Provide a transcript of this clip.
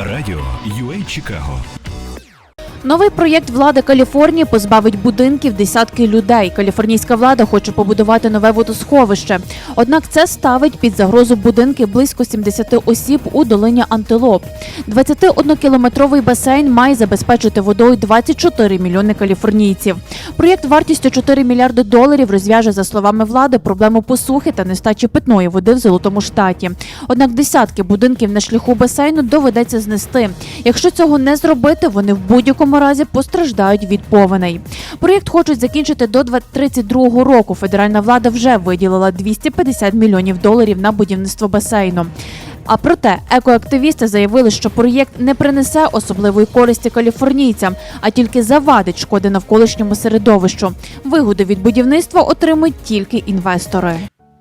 Радіо UA Чикаго. Новий проєкт влади Каліфорнії позбавить будинків десятки людей. Каліфорнійська влада хоче побудувати нове водосховище. Однак це ставить під загрозу будинки близько 70 осіб у долині Антилоп. 21-кілометровий басейн має забезпечити водою 24 мільйони каліфорнійців. Проєкт вартістю 4 мільярди доларів розв'яже, за словами влади, проблему посухи та нестачі питної води в золотому штаті. Однак десятки будинків на шляху басейну доведеться знести. Якщо цього не зробити, вони в будь-якому разі постраждають від повеней. Проєкт хочуть закінчити до 2032 року. Федеральна влада вже виділила 250 мільйонів доларів на будівництво басейну. А проте екоактивісти заявили, що проєкт не принесе особливої користі каліфорнійцям, а тільки завадить шкоди навколишньому середовищу. Вигоди від будівництва отримують тільки інвестори.